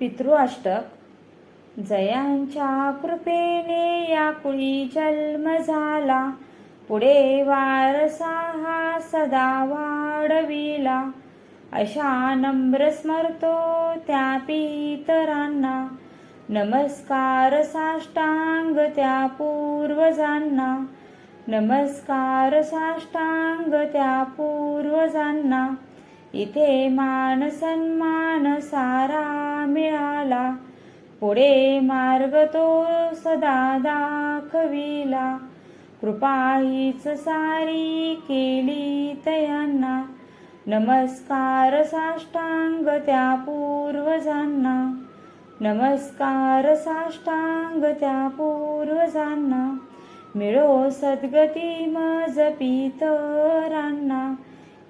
पितृअष्टक जयांच्या कृपेने या कुळी जन्म झाला. पुढे वारसा हा सदा वाढविला. अशा नम्र स्मरतो त्या पितरांना. नमस्कार साष्टांग त्या पूर्वजांना. नमस्कार साष्टांग त्या पूर्वजांना. इथे मान सन्मान सारा मिळाला. पुढे मार्ग तो सदा दाखविला. कृपा हीच सारी केली तयांना. नमस्कार साष्टांग त्या पूर्वजांना. नमस्कार साष्टांग त्या पूर्वजांना. मिळो सद्गती मज पितरांना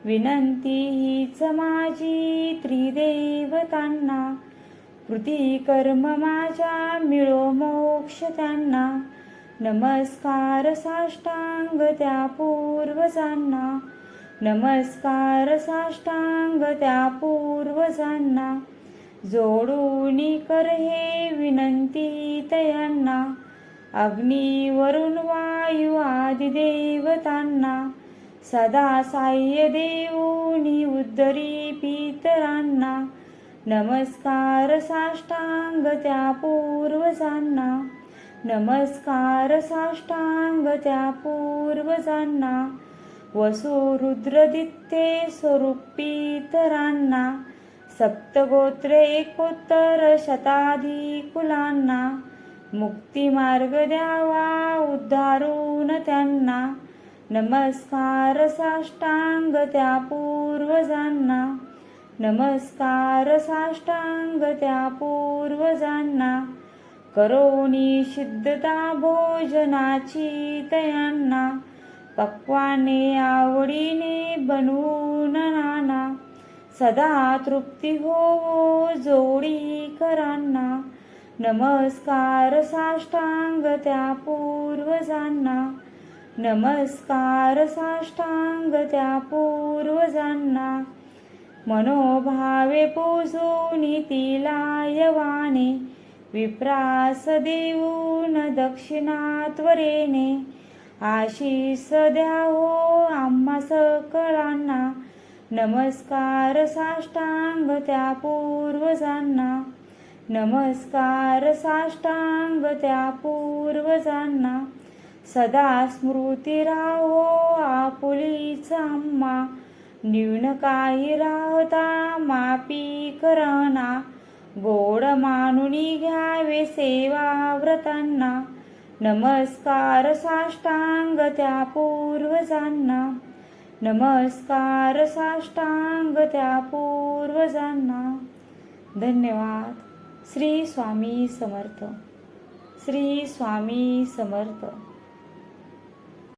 विनंती हीच माझी त्रिदेवतांना. कृती कर्म माझ्या मिळो मोक्ष त्यांना. नमस्कार साष्टांग त्या पूर्वजांना. नमस्कार साष्टांग त्या पूर्वजांना. जोडून कर हे विनंती तयांना. अग्नी वरुण वायू देवतांना. सदा साह्य देऊनी उद्धरी पितरांना. नमस्कार साष्टांग त्या पूर्वजांना. नमस्कार साष्टांग त्या पूर्वजांना. वसो रुद्रदित्ते स्वरूप पितरांना. सप्तगोत्र एकोत्तर शताधी कुलांना. मुक्ती मार्ग द्यावा उद्धारून त्यांना. नमस्कार साष्टांग त्या पूर्वजांना. नमस्कार साष्टांग त्या पूर्वजांना. करोनी सिद्धता भोजनाची तयांना. पक्वाने आवडीने बनवून नाना सदा तृप्ती होवो जोडी करांना. नमस्कार साष्टांग त्या पूर्वजांना. नमस्कार साष्टांग त्या पूर्वजांना. मनोभावे पोजून तिला यवाने विप्रास देऊन दक्षिणात्वरेने आशीष द्या हो आम्हा सकळांना नमस्कार साष्टांग त्या पूर्वजांना. नमस्कार साष्टांग त्या पूर्वजांना. सदा स्मृती राहो आपुलीच आम्हा न्यून काही राहता मापी करना. गोड मानुनी घ्यावे सेवा व्रतांना. नमस्कार साष्टांग त्या पूर्वजांना. नमस्कार साष्टांग त्या पूर्वजांना. धन्यवाद. श्री स्वामी समर्थ. श्री स्वामी समर्थ.